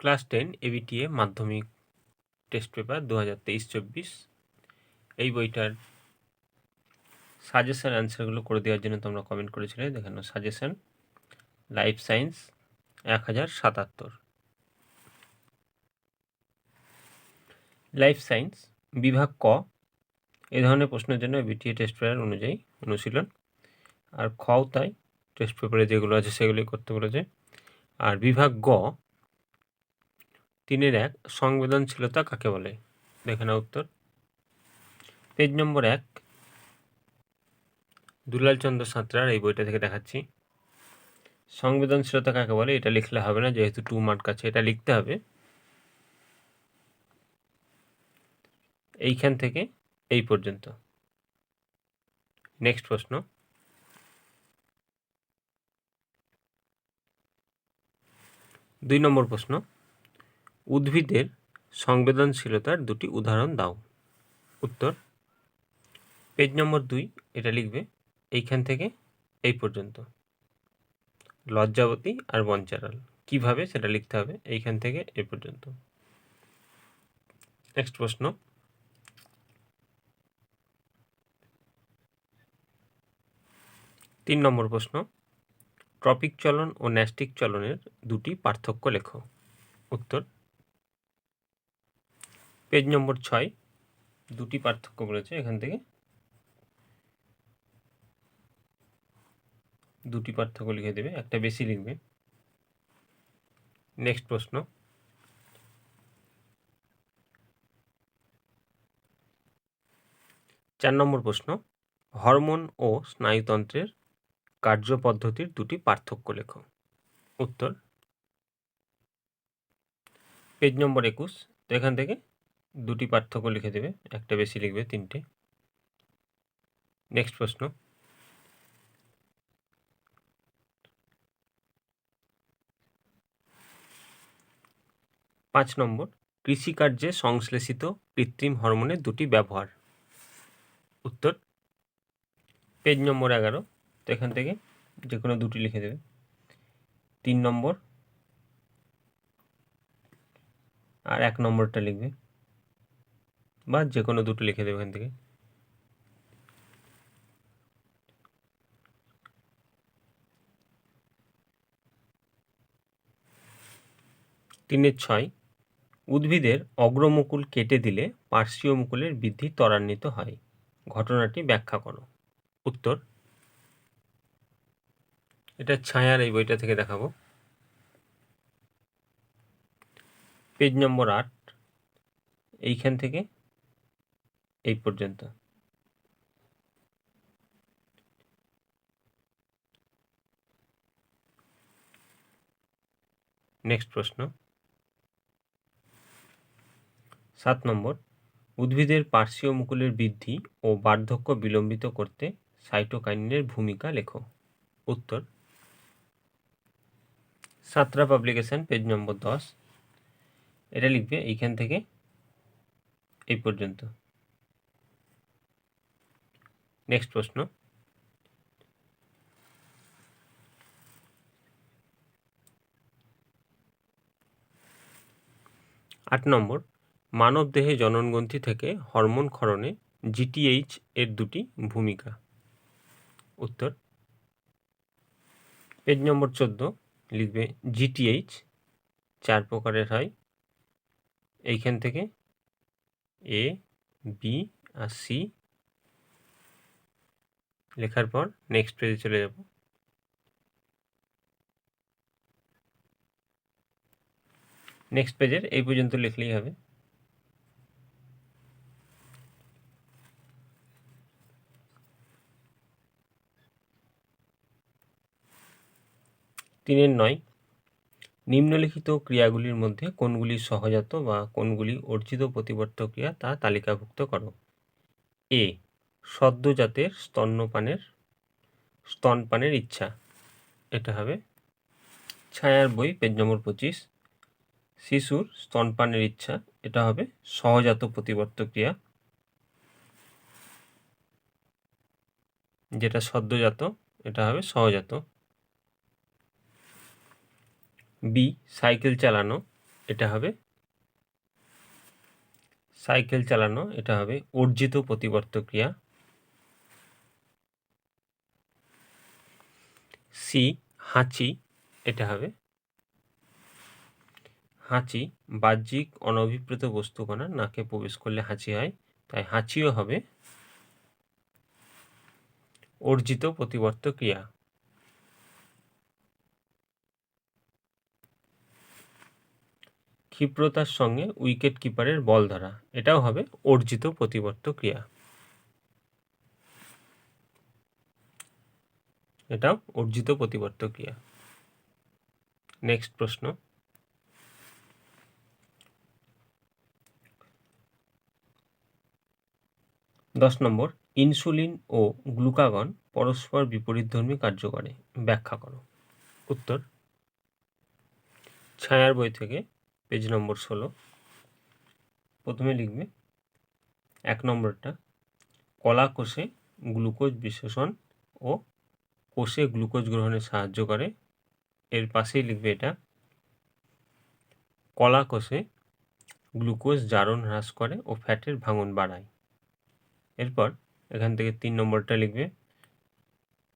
Class ten ABTA মাধ্যমিক test paper দু হাজার তেইশ চব্বিশ। এই বইটার সাজেশন অ্যান্সারগুলো করে দেওয়ার জন্য তোমরা কমেন্ট করেছিলে দেখানো সাজেশন। লাইফ সায়েন্স এক হাজার সাতাত্তর। লাইফ সায়েন্স বিভাগ ক। এ ধরনের প্রশ্নের জন্য বিটিএ টেস্ট পেপার অনুযায়ী অনুশীলন। আর খও তাই টেস্ট পেপারে যেগুলো আছে সেগুলোই করতে বলেছে। আর বিভাগ গ তিনের এক সংবেদনশীলতা কাকে বলে? দেখে না উত্তর। পেজ নম্বর এক, দুলাল চন্দ্র সাঁতরার এই বইটা থেকে দেখাচ্ছি। সংবেদনশীলতা কাকে বলে? এটা লিখলে হবে না, যেহেতু টু মার্ক আছে, এটা লিখতে হবে। এইখান থেকে এই পর্যন্ত। নেক্সট প্রশ্ন। দুই নম্বর প্রশ্ন। উদ্ভিদের সংবেদনশীলতার দুটি উদাহরণ দাও। উত্তর। পেজ নম্বর দুই, এটা লিখবে এইখান থেকে এই পর্যন্ত। লজ্জাবতী আর বঞ্চারাল, কীভাবে সেটা লিখতে হবে এইখান থেকে এই পর্যন্ত। নেক্সট প্রশ্ন। তিন নম্বর প্রশ্ন। ট্রপিক চলন ও ন্যাস্টিক চলনের দুটি পার্থক্য লেখো। উত্তর। পেজ নম্বর ছয়। দুটি পার্থক্য বলেছে এখান থেকে। দুটি পার্থক্য লিখে দেবে, একটা বেশি লিখবে। নেক্সট প্রশ্ন। চার নম্বর প্রশ্ন। হরমোন ও স্নায়ুতন্ত্রের কার্যপদ্ধতির দুটি পার্থক্য লেখো। উত্তর। পেজ নম্বর একুশ। তো এখান থেকে দুটি পার্থক্য লিখে দেবে, একটা বেশি লিখবে তিনটে। নেক্সট প্রশ্ন। পাঁচ নম্বর, কৃষিকার্যে সংশ্লেষিত কৃত্রিম হরমোনের দুটি ব্যবহার। উত্তর, পেজ নম্বর এগারো। তো এখান থেকে যে কোনো দুটি লিখে দেবে। তিন নম্বর আর এক নম্বরটা লিখবে। বা যে কোনো দুটো লিখে দেবে এখান থেকে। তিনের ছয়, উদ্ভিদের অগ্রমুকুল কেটে দিলে পার্শ্বীয় মুকুলের বৃদ্ধি ত্বরান্বিত হয়। ঘটনাটি ব্যাখ্যা করো। উত্তর, এটা ছায়ার এই বইটা থেকে দেখাবো। পেজ নম্বর আট, এইখান থেকে এই পর্যন্ত। নেক্সট প্রশ্ন। সাত নম্বর, উদ্ভিদের পার্শ্বীয় মুকুলের বৃদ্ধি ও বার্ধক্য বিলম্বিত করতে সাইটোকাইনের ভূমিকা লেখো। উত্তর, সাতরা পাবলিকেশন, পেজ নম্বর দশ। এটা লিখবে এইখান থেকে এই পর্যন্ত। নেক্সট প্রশ্ন। আট নম্বর, মানব দেহে জননগ্রন্থি থেকে হরমোন ক্ষরণে জিটিএইচ এর দুটি ভূমিকা। উত্তর। পেজ নম্বর চোদ্দ, লিখবে জিটিএইচ চার প্রকারের হয়। এইখান থেকে এ বি আর সি লেখার পর নেক্সট পেজে চলে যাব। নেক্সট পেজের এই পর্যন্ত লিখলেই হবে। তিনের নয়, নিম্নলিখিত ক্রিয়াগুলির মধ্যে কোনগুলি সহজাত বা কোনগুলি অর্জিত প্রতিবর্ত ক্রিয়া তা তালিকাভুক্ত করো। এ সদ্যজাতের স্তন্যপানের, স্তনপানের ইচ্ছা। এটা হবে ছায়ার বই, পেজ নম্বর পঁচিশ। শিশুর স্তনপানের ইচ্ছা, এটা হবে সহজাত প্রতিবর্ত ক্রিয়া। যেটা সদ্যজাত, এটা হবে সহজাত। বি সাইকেল চালানো, এটা হবে সাইকেল চালানো, এটা হবে অর্জিত প্রতিবর্ত ক্রিয়া। সি, হাঁচি, এটা হবে। হাঁচি, বাহ্যিক অনভিপ্রেত বস্তুকণা নাকে প্রবেশ করলে হাঁচি হয়, তাই হাঁচিও হবে। অর্জিত প্রতিবর্ত ক্রিয়া। ক্ষিপ্রতার সঙ্গে উইকেট কিপারের বল ধরা, এটাও হবে অর্জিত প্রতিবর্ত ক্রিয়া। এটাও অর্জিত প্রতিবর্ত ক্রিয়া নেক্সট প্রশ্ন। দশ নম্বর, ইনসুলিন ও গ্লুকাগন পরস্পর বিপরীতধর্মী কার্য করে। ব্যাখ্যা করো। উত্তর, ছায়ার বই থেকে, পেজ নম্বর ষোলো। প্রথমে লিখবে, এক নম্বরটা কলা কোষে গ্লুকোজ বিশ্লেষণ ও কোষে গ্লুকোজ গ্রহণে সাহায্য করে। এর পাশেই লিখবে এটা, কলা কোষে গ্লুকোজ জারণ হ্রাস করে ও ফ্যাটের ভাঙন বাড়ায়। এরপর এখান থেকে তিন নম্বরটা লিখবে,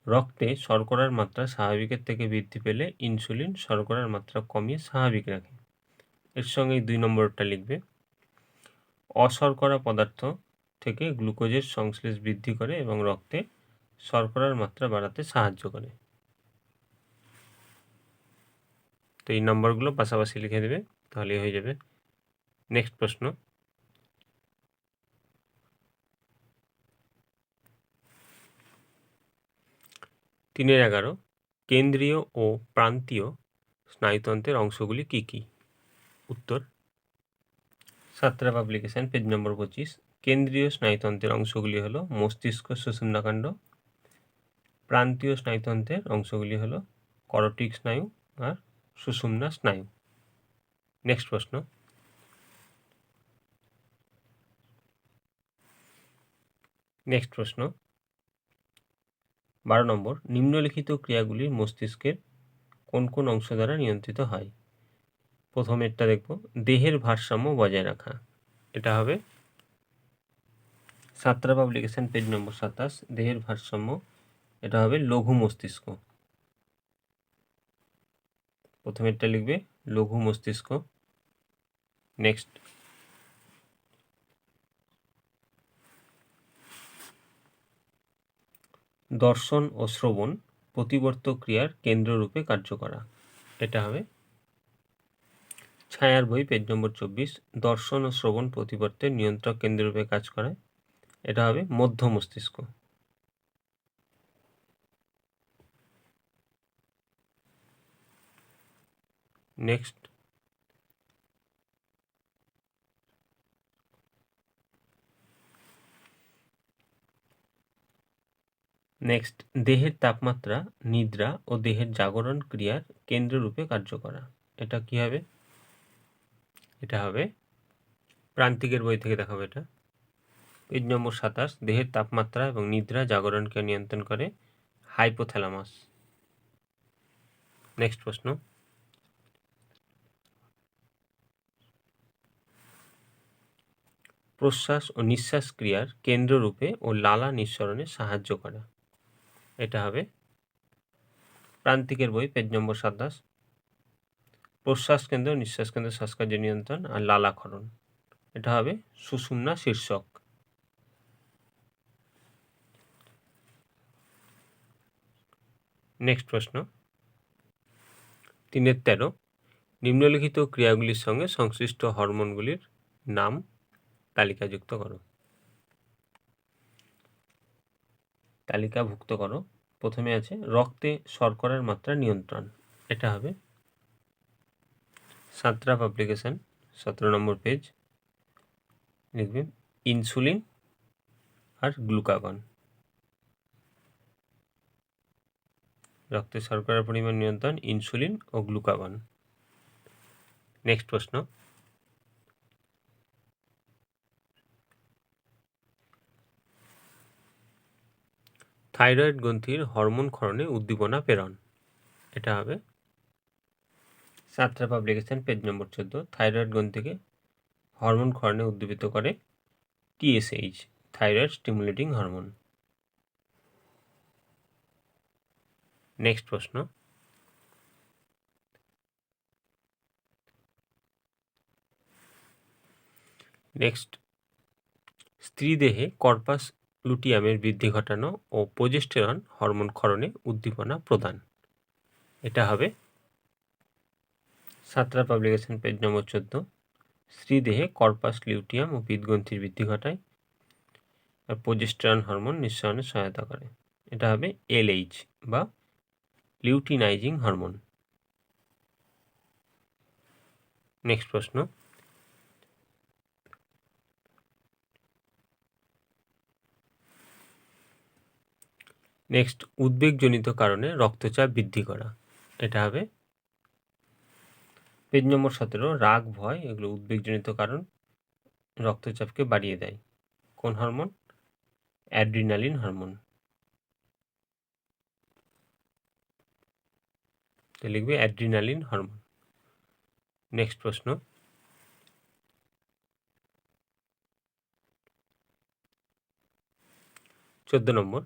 রক্তে শর্করার মাত্রা স্বাভাবিকের থেকে বৃদ্ধি পেলে ইনসুলিন শর্করার মাত্রা কমিয়ে স্বাভাবিক রাখে। এর সঙ্গে দুই নম্বরটা লিখবে, অশর্করা পদার্থ থেকে গ্লুকোজের সংশ্লেষ বৃদ্ধি করে এবং রক্তে শর্করার মাত্রা বাড়াতে সাহায্য করে। তো এই নম্বরগুলো পাশাপাশি লিখে দেবে, তাহলেই হয়ে যাবে। নেক্সট প্রশ্ন। তিনের এগারো, কেন্দ্রীয় ও প্রান্তীয় স্নায়ুতন্ত্রের অংশগুলি কী কী? উত্তর সাতরা পাবলিকেশন পেজ নম্বর পঁচিশ। কেন্দ্রীয় স্নায়ুতন্ত্রের অংশগুলি হলো মস্তিষ্ক সুষুম্নাকাণ্ড প্রান্তীয় স্নায়ুতন্ত্রের অংশগুলি হলো করটিক স্নায়ু আর সুষুম্না স্নায়ু। নেক্সট প্রশ্ন। নেক্সট প্রশ্ন। বারো নম্বর, নিম্নলিখিত ক্রিয়াগুলি মস্তিষ্কের কোন কোন অংশ দ্বারা নিয়ন্ত্রিত হয়? প্রথম প্রথমেরটা দেখব। দেহের ভারসাম্য বজায় রাখা। এটা হবে সাতরা পাবলিকেশন পেজ নম্বর সাতাশ। দেহের ভারসাম্য এটা হবে লঘু মস্তিষ্ক। প্রথমেরটা লিখবে লঘু মস্তিষ্ক। নেক্সট দর্শন ও শ্রবণ প্রতিবর্ত ক্রিয়ার কেন্দ্ররূপে কার্য করা এটা হবে ছায়ার বই পেজ নম্বর চব্বিশ। দর্শন ও শ্রবণ প্রতিবর্তের নিয়ন্ত্রক কেন্দ্ররূপে কাজ করে এটা হবে মধ্য মস্তিষ্ক। নেক্সট। নেক্সট, দেহের তাপমাত্রা, নিদ্রা ও দেহের জাগরণ ক্রিয়ার কেন্দ্ররূপে কার্য করা। এটা কি হবে? এটা হবে প্রান্তিকের বই থেকে দেখাবো এটা। পেজ নম্বর সাতাশ, দেহের তাপমাত্রা এবং নিদ্রা জাগরণকে নিয়ন্ত্রণ করে হাইপোথ্যালামাস। নেক্সট প্রশ্ন। প্রশ্বাস ও নিঃশ্বাস ক্রিয়ার কেন্দ্ররূপে ও লালা নিঃসরণে সাহায্য করা। এটা হবে প্রান্তিকের বই পেজ নম্বর সাতাশ। প্রশ্বাস কেন্দ্র, নিঃশ্বাস কেন্দ্র, শ্বাসকার্য নিয়ন্ত্রণ আর লালাক্ষরণ এটা হবে সুষুম্না শীর্ষক। নেক্সট প্রশ্ন। তিনের তেরো। নিম্নলিখিত ক্রিয়াগুলির সঙ্গে সংশ্লিষ্ট হরমোনগুলির নাম তালিকাযুক্ত করো। তালিকাভুক্ত করো। প্রথমে আছে রক্তে শর্করার মাত্রা নিয়ন্ত্রণ। এটা হবে সাতরা পাবলিকেশন সতেরো নম্বর পেজ লিখবেন ইনসুলিন আর গ্লুকাগন রক্তে শর্করার পরিমাণ নিয়ন্ত্রণ ইনসুলিন ও গ্লুকাগন নেক্সট প্রশ্ন। থাইরয়েড গ্রন্থির হরমোন ক্ষরণে উদ্দীপনা প্রেরণ। এটা হবে সাতটা পাবলিকেশন পেজ নম্বর চোদ্দ। থাইরয়েড গ্রন্থিকে হরমোন ক্ষরণে উদ্দীপিত করে TSH thyroid stimulating hormone next প্রশ্ন। নেক্সট স্ত্রী দেহে কর্পাস লুটিয়ামের বৃদ্ধি ঘটানো ও প্রোজেস্টেরন হরমোন ক্ষরণে উদ্দীপনা প্রদান। এটা হবে সাতরা পাবলিকেশন পেজ নম্বর চোদ্দ। স্ত্রী দেহে কর্পাস লিউটিয়াম ও বিদগ্রন্থির বৃদ্ধি ঘটায় আর প্রোজেস্টেরন হরমোন নিঃসরণে সহায়তা করে। এটা হবে এলএইচ বা লিউটিনাইজিং হরমোন নেক্সট প্রশ্ন। নেক্সট উদ্বেগজনিত কারণে রক্তচাপ বৃদ্ধি করা। এটা হবে পেজ নম্বর সতেরো, রাগ, ভয়, এগুলো উদ্বেগজনিত কারণ রক্তচাপকে বাড়িয়ে দেয়। কোন হরমোন অ্যাড্রিনালিন হরমোন লিখবে অ্যাড্রিনালিন হরমোন নেক্সট প্রশ্ন। চোদ্দ নম্বর।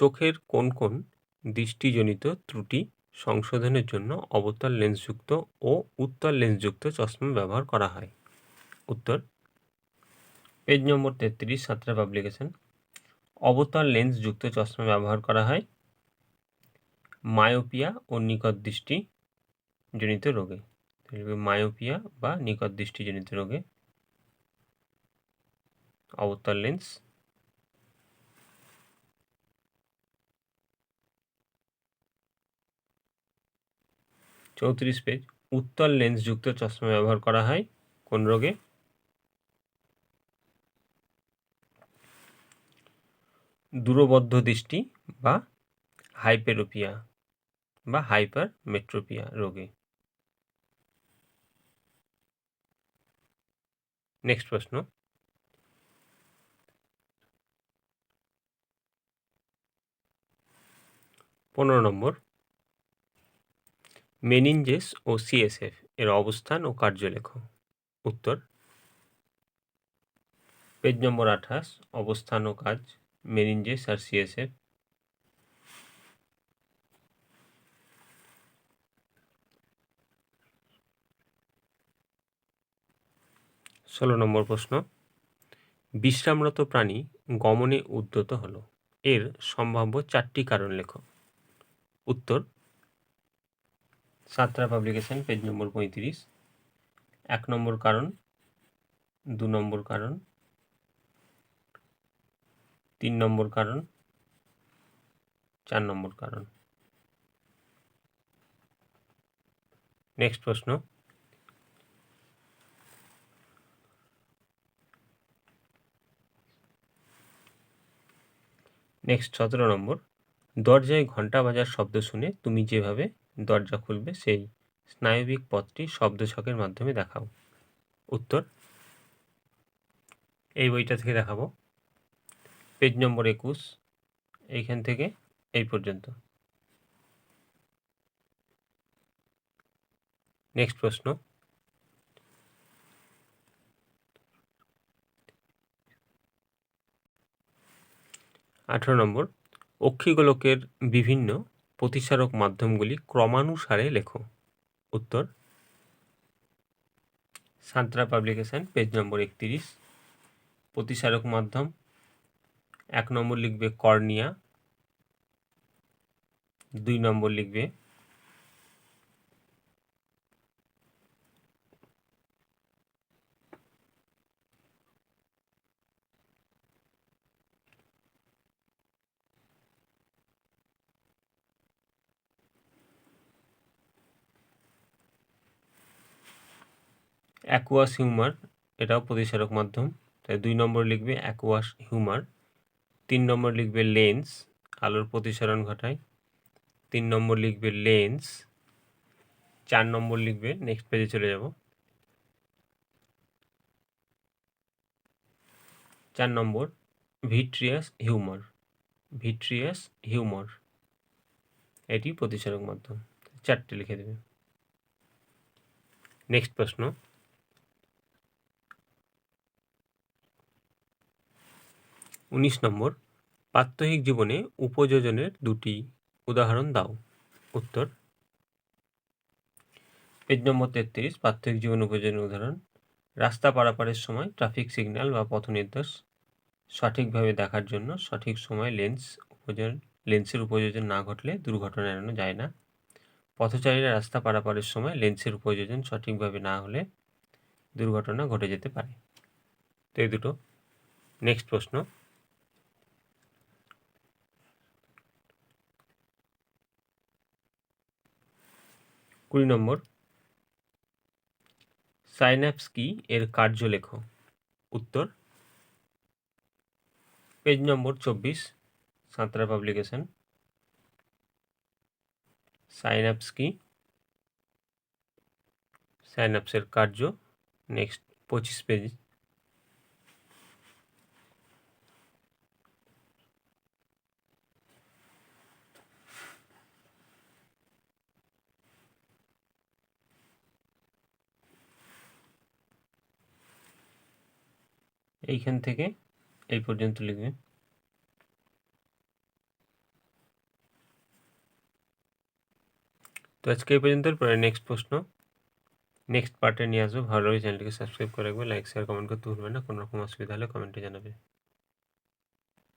চোখের কোন কোন দৃষ্টিজনিত ত্রুটি সংশোধনের জন্য অবতল লেন্সযুক্ত ও উত্তল লেন্সযুক্ত চশমা ব্যবহার করা হয়? উত্তর, পেজ নম্বর তেত্রিশ, সাতটা পাবলিকেশন। অবতল লেন্সযুক্ত চশমা ব্যবহার করা হয়। মায়োপিয়া ও নিকট দৃষ্টি জনিত রোগে। মায়োপিয়া বা নিকট দৃষ্টিজনিত রোগে। অবতল লেন্স চৌত্রিশ পেজ উত্তল লেন্সযুক্ত চশমা ব্যবহার করা হয় কোন রোগে? দূরবদ্ধ দৃষ্টি বা হাইপেরোপিয়া বা হাইপার মেট্রোপিয়া রোগে। নেক্সট প্রশ্ন। পনেরো নম্বর। মেনিনজেস ও সিএসএফ এর অবস্থান ও কার্যলেখ উত্তর। পেজ নম্বর আঠাশ, অবস্থান ও কাজ, মেনিনজেস আর সিএসএফ। ষোলো নম্বর প্রশ্ন। বিশ্রামরত প্রাণী গমনে উদ্যত হলো। এর সম্ভাব্য চারটি কারণ লেখো উত্তর। সাতরা পাবলিকেশন পেজ নম্বর পঁয়ত্রিশ। এক নম্বর কারণ, দু নম্বর কারণ, তিন নম্বর কারণ, চার নম্বর কারণ। নেক্সট প্রশ্ন। নেক্সট সতেরো নম্বর, দরজায় ঘণ্টা বাজার শব্দ শুনে তুমি যেভাবে দরজা খুলবে, সেই স্নায়বিক পথটি শব্দছকের মাধ্যমে দেখাও। উত্তর, এই বইটা থেকে দেখাবো। পেজ নম্বর একুশ, এইখান থেকে এই পর্যন্ত। নেক্সট প্রশ্ন। আঠারো নম্বর, অক্ষিগোলকের বিভিন্ন প্রতিসারক মাধ্যমগুলি ক্রমানুসারে লেখো। উত্তর, সান্ত্রা পাবলিকেশন, পেজ নম্বর একত্রিশ। প্রতিসারক মাধ্যম, এক নম্বর লিখবে কর্নিয়া, দুই নম্বর লিখবে অ্যাকুয়াস হিউমার এটাও প্রতিসারক মাধ্যম। তাই দুই নম্বর লিখবে অ্যাকুয়াস হিউমার তিন নম্বর লিখবে লেন্স আলোর প্রতিসরণ ঘটায়। তিন নম্বর লিখবে লেন্স চার নম্বর লিখবে নেক্সট পেজে চলে যাব। চার নম্বর ভিট্রিয়াস হিউমার ভিট্রিয়াস হিউমার এটি প্রতিসারক মাধ্যম। চারটে লিখে দেবে। নেক্সট প্রশ্ন। উনিশ নম্বর, প্রাত্যহিক জীবনে উপযোজনের দুটি উদাহরণ দাও। উত্তর। পেজ নম্বর তেত্রিশ, প্রাত্যহিক জীবন উপযোজনের উদাহরণ, রাস্তা পারাপারের সময় ট্রাফিক সিগন্যাল বা পথনির্দেশ সঠিকভাবে দেখার জন্য সঠিক সময় লেন্স উপযোজন, লেন্সের উপযোজন না ঘটলে দুর্ঘটনা এড়ানো যায় না। পথচারীরা রাস্তা পারাপারের সময় লেন্সের উপযোজন সঠিকভাবে না হলে দুর্ঘটনা ঘটে যেতে পারে। তো এই দুটো। নেক্সট প্রশ্ন। কুড়ি নম্বর। সাইন্যাপস কি এর কার্য লেখো উত্তর। পেজ নম্বর চব্বিশ, সাঁতরা পাবলিকেশন। সাইন্যাপস কি সাইন্যাপসের কার্য। নেক্সট পঁচিশ পেজ এইখান থেকে এই পর্যন্ত লিখবে। তো আজকে এই পর্যন্ত পরে নেক্সট প্রশ্ন। নেক্সট পার্টে নিয়ে আসব। ভালো লাগে চ্যানেলটিকে সাবস্ক্রাইব করে রাখবে লাইক শেয়ার কমেন্ট করতে ভুলবে না। কোনো রকম অসুবিধা হলে কমেন্টে জানাবে।